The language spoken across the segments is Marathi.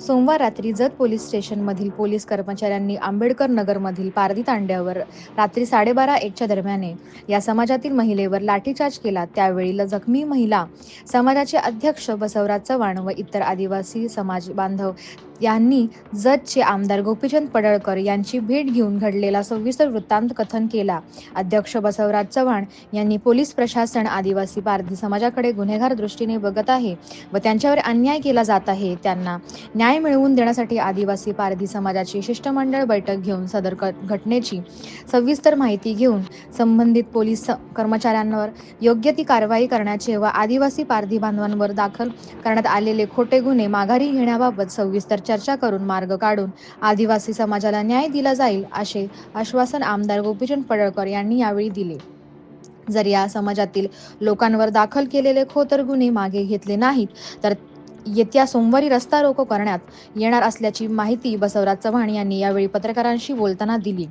सोमवार रात्री जत पोलीस स्टेशनमधील पोलीस कर्मचाऱ्यांनी आंबेडकर नगरमधील पारधी तांड्यावर रात्री साडेबारा एकच्या दरम्याने या समाजातील महिलेवर लाठीचार्ज केला. त्यावेळी जखमी महिला समाजाचे अध्यक्ष बसवराज चव्हाण व इतर आदिवासी समाज बांधव यांनी जतचे आमदार गोपीचंद पडळकर यांची भेट घेऊन घडलेला सविस्तर वृत्तांत कथन केला. अध्यक्ष बसवराज चव्हाण यांनी पोलीस प्रशासन आदिवासी पारधी समाजाकडे गुन्हेगार दृष्टीने बघत आहे व त्यांच्यावर अन्याय केला जात आहे. त्यांना न्याय मिळवून देण्यासाठी आदिवासी पारधी समाजाची शिष्टमंडळ बैठक घेऊन सदर घटनेची सविस्तर माहिती घेऊन संबंधित पोलीस कर्मचाऱ्यांवर योग्य ती कारवाई करण्याचे व आदिवासी पारधी बांधवांवर दाखल करण्यात आलेले खोटे गुन्हे माघारी घेण्याबाबत सविस्तर चर्चा करून मार्ग काढून आदिवासी समाजाला न्याय दिला जाईल असे आश्वासन आमदार गोपीचंद पडळकर यांनी यावेळी दिले. जर या समाजातील लोकांवर दाखल केलेले खोतर गुन्हे मागे घेतले नाहीत तर येत्या सोमवारी रस्ता रोको करण्यात येणार असल्याची माहिती बसवराज चव्हाण यांनी यावेळी पत्रकारांशी बोलताना दिली.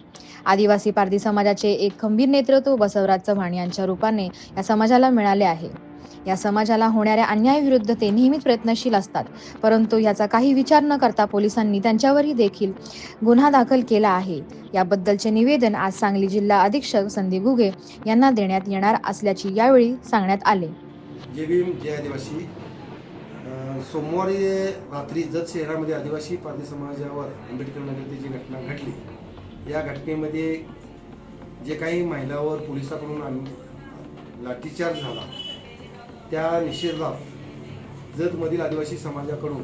आदिवासी पारधी समाजाचे एक खंबीर नेतृत्व बसवराज चव्हाण यांच्या रूपाने या समाजाला मिळाले आहे. या समाजाला होणाऱ्या अन्यायाविरुद्ध ते नेहमीच प्रयत्नशील असतात. परंतु याचा काही विचार न करता पोलिसांनी त्यांच्यावरही देखील गुन्हा दाखल केला आहे. याबद्दलचे निवेदन आज सांगली जिल्हा अधीक्षक संदीप घुगे यांना देण्यात येणार असल्याची यावेळी सांगण्यात आले. जय भीम जय आदिवासी सोमवारी रात्री जत शहरामध्ये आदिवासी पारधी समाजावर आंबेडकर नगरची जी घटना घडली या घटनेमध्ये जे काही महिलावर पोलिसाकडून लाठीचार्ज झाला त्या निषेधात जतमधील आदिवासी समाजाकडून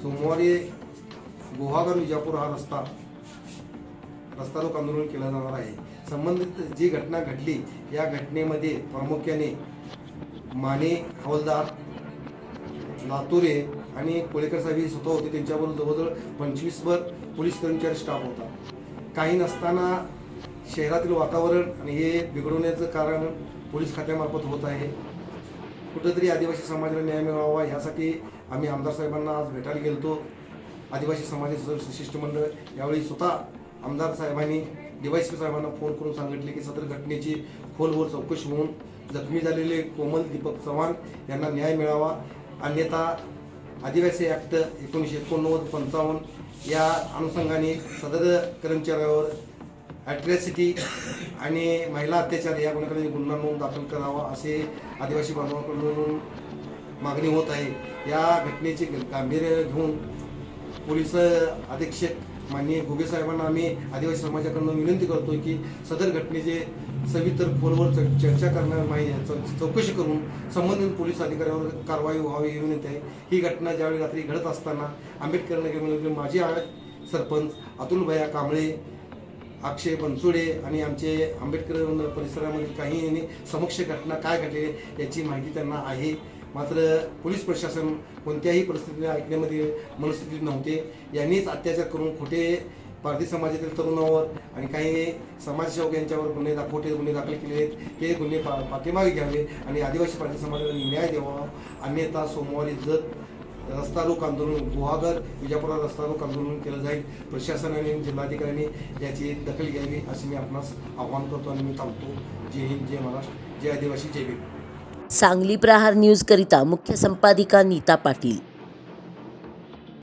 सोमवारी गुहागर विजापूर हा रस्ता रस्ता रोक आंदोलन केलं जाणार आहे. संबंधित जी घटना घडली या घटनेमध्ये प्रामुख्याने माने हवलदार लातुरे आणि कोळेकर साहेब हे स्वतः होते. त्यांच्याबरोबर जवळजवळ पंचवीसभर पोलीस कर्मचारी स्टाफ होता. काही नसताना शहरातील वातावरण आणि हे बिघडवण्याचं कारण पोलीस खात्यामार्फत होत आहे. कुठंतरी आदिवासी समाजाला न्याय मिळावा यासाठी आम्ही आमदार साहेबांना आज भेटायला गेलतो. आदिवासी समाजाचं शिष्टमंडळ यावेळी स्वतः आमदार साहेबांनी डीवायसी साहेबांना फोन करून सांगितले की सदर घटनेची खोलवर चौकशी होऊन जखमी झालेले कोमल दीपक चव्हाण यांना न्याय मिळावा. अन्यथा आदिवासी ॲक्ट एकोणीसशे एकोणनव्वद पंचावन्न या अनुषंगाने सदर कर्मचाऱ्यावर ॲट्रॅसिटी आणि महिला अत्याचार या गुन्ह्याकडे गुन्हा नोंद दाखल करावा असे आदिवासी बांधवांकडून मागणी होत आहे. या घटनेचे गांभीर्य घेऊन पोलीस अधीक्षक माननीय घुगे साहेबांना आम्ही आदिवासी समाजाकडून विनंती करतो की सदर घटनेचे सविस्तर फोनवर च- चर्चा करणार नाही चौकशी करून संबंधित पोलीस अधिकाऱ्यावर कारवाई व्हावी ही विनंती आहे. ही घटना ज्यावेळी रात्री घडत असताना आंबेडकर नगरमधील माजी सरपंच अतुल भया कांबळे अक्षय बनसोडे आणि आमचे आंबेडकर परिसरामधील काही समक्ष घटना काय घडले याची माहिती त्यांना आहे. मात्र पोलीस प्रशासन कोणत्याही परिस्थितीने ऐकण्यामध्ये मनस्थिती नव्हते. यांनीच अत्याचार करून खोटे पारधी समाजातील तरुणावर आणि काही समाजसेवक यांच्यावर गुन्हे दा खोटे गुन्हे दाखल केले आहेत. ते गुन्हे पा पाठीमागे घ्यावे आणि आदिवासी पारधी समाजाला न्याय द्यावा. अन्यथा सोमवारी जत रस्ता रोक आंदोलन गुहागर विजापुरात रस्ता रोक आंदोलन केलं जाईल. प्रशासनाने जिल्हाधिकाऱ्यांनी याची दखल घ्यावी असे मी आपणास आव्हान करतो आणि मी थांबतो. जय हिंद जय महाराष्ट्र जय आदिवासी जय भीम. सांगली प्रहार न्यूजकरिता मुख्य संपादिका नीता पाटील.